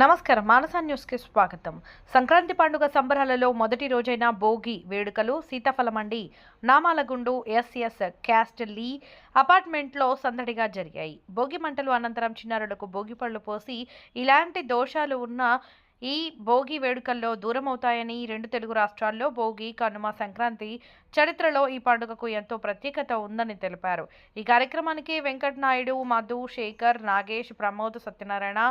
నమస్కారం. మానసా న్యూస్కి స్వాగతం. సంక్రాంతి పండుగ సంబరాలలో మొదటి రోజైన భోగి వేడుకలు సీతాఫలమండి. నామాలగుండు ఎస్ఎస్ క్యాస్ట్ లీ అపార్ట్మెంట్లో సందడిగా జరిగాయి. భోగి మంటలు అనంతరం చిన్నారులకు భోగి పళ్ళు పోసి ఇలాంటి దోషాలు ఉన్న ఈ భోగి వేడుకల్లో దూరమవుతాయని రెండు తెలుగు రాష్ట్రాల్లో భోగి కనుమ సంక్రాంతి చరిత్రలో ఈ పండుగకు ఎంతో ప్రత్యేకత ఉందని తెలిపారు. ఈ కార్యక్రమానికి వెంకటనాయుడు మధు శేఖర్ నాగేష్ ప్రమోద్ సత్యనారాయణ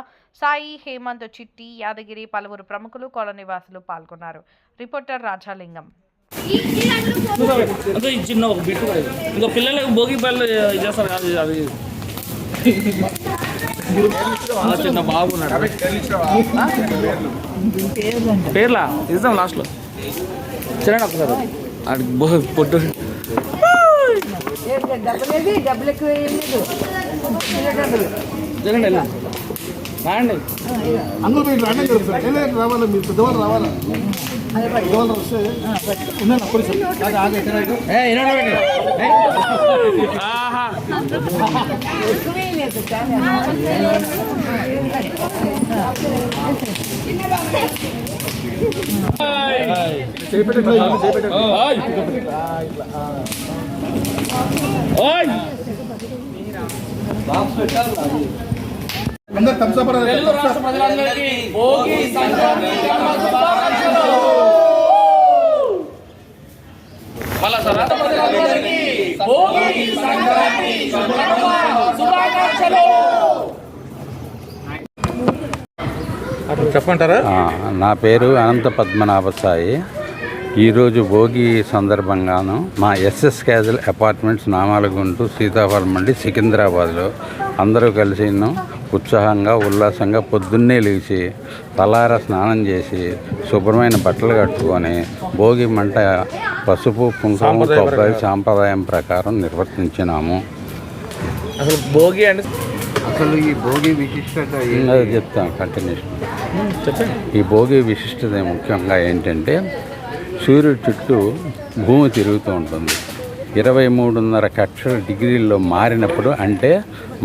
సాయి హేమంత్ చిట్టి యాదగిరి పలువురు ప్రముఖులు కాలనీవాసులు పాల్గొన్నారు. రిపోర్టర్ రాజాలింగం. చిన్న ఒక ఇంకా పిల్లలకు భోగి పళ్ళు చేస్తారు చిన్న బాబు పేర్లా? ఇద్దాం లాస్ట్లో చిన్న ఒకసారి. అది పొట్టు. డబ్బులేది డబ్బులు ఎక్కువ రాండి అందరూ రావాలా మీరు పెద్దవాళ్ళు రావాలా? అందరు రాష్ట్ర ప్రజలందరికీ భోగి సంక్రాంతి కనుమ శుభాకాంక్షలు మళ్ళా సార్? చెప్పంటారా? నా పేరు అనంత పద్మనాభ సాయి ఈరోజు భోగి సందర్భంగాను మా ఎస్ఎస్ క్యాజువల్ అపార్ట్మెంట్స్ నామాలగుంటూ సీతాఫలం మండి సికింద్రాబాద్లో అందరూ కలిసి ఉత్సాహంగా ఉల్లాసంగా పొద్దున్నే లేచి తలార స్నానం చేసి శుభ్రమైన బట్టలు కట్టుకొని భోగి మంట పసుపు కుంకుమ కొబ్బరి సాంప్రదాయం ప్రకారం నిర్వర్తించినాము. అసలు భోగి అంటే అసలు ఈ భోగి విశిష్టత చెప్తాను కంటిన్యూషన్ చెప్పండి. ఈ భోగి విశిష్టత ముఖ్యంగా ఏంటంటే సూర్యుడి చుట్టూ భూమి తిరుగుతూ ఉంటుంది. ఇరవై మూడున్నర కక్షల డిగ్రీల్లో మారినప్పుడు అంటే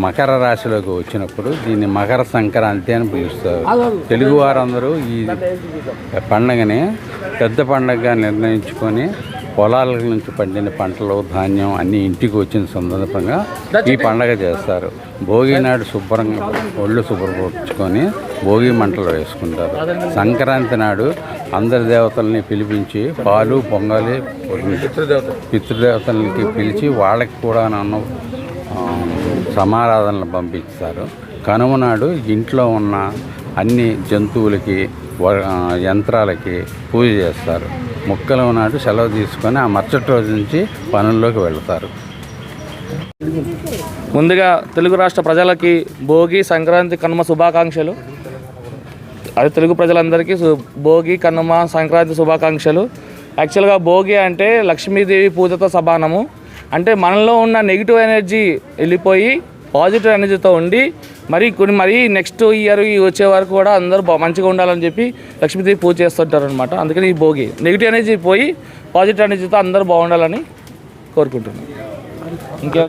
మకర రాశిలోకి వచ్చినప్పుడు దీన్ని మకర సంక్రాంతి అని పిలుస్తారు. తెలుగు వారందరూ ఈ పండగని పెద్ద పండగగా నిర్ణయించుకొని పొలాల నుంచి పండిన పంటలు ధాన్యం అన్నీ ఇంటికి వచ్చిన సందర్భంగా ఈ పండగ చేస్తారు. భోగి నాడు శుభ్రంగా ఒళ్ళు శుభ్రపరుచుకొని భోగి మంటలు వేసుకుంటారు. సంక్రాంతి నాడు అందరి దేవతల్ని పిలిపించి పాలు పొంగలి పితృదేవతలకి పిలిచి వాళ్ళకి కూడా నన్ను సమారాధనలు పంపిస్తారు. కనుమ నాడు ఇంట్లో ఉన్న అన్ని జంతువులకి యంత్రాలకి పూజ చేస్తారు. ముక్కల నాడు సెలవు తీసుకొని ఆ మరుసటి రోజు నుంచి పనుల్లోకి వెళతారు. ముందుగా తెలుగు రాష్ట్ర ప్రజలకి భోగి సంక్రాంతి కనుమ శుభాకాంక్షలు. అది తెలుగు ప్రజలందరికీ సు- భోగి కనుమ సంక్రాంతి శుభాకాంక్షలు. యాక్చువల్గా భోగి అంటే లక్ష్మీదేవి పూజతో సమానము. అంటే మనలో ఉన్న నెగిటివ్ ఎనర్జీ వెళ్ళిపోయి పాజిటివ్ ఎనర్జీతో ఉండి మరి కొన్ని మరి నెక్స్ట్ ఇయర్ వచ్చే వరకు కూడా అందరూ బా- మంచిగా ఉండాలని చెప్పి లక్ష్మీదేవి పూజ చేస్తుంటారు అనమాట అందుకని ఈ భోగి నెగిటివ్ ఎనర్జీ పోయి పాజిటివ్ ఎనర్జీతో అందరూ బాగుండాలని కోరుకుంటున్నాను. ఇంకా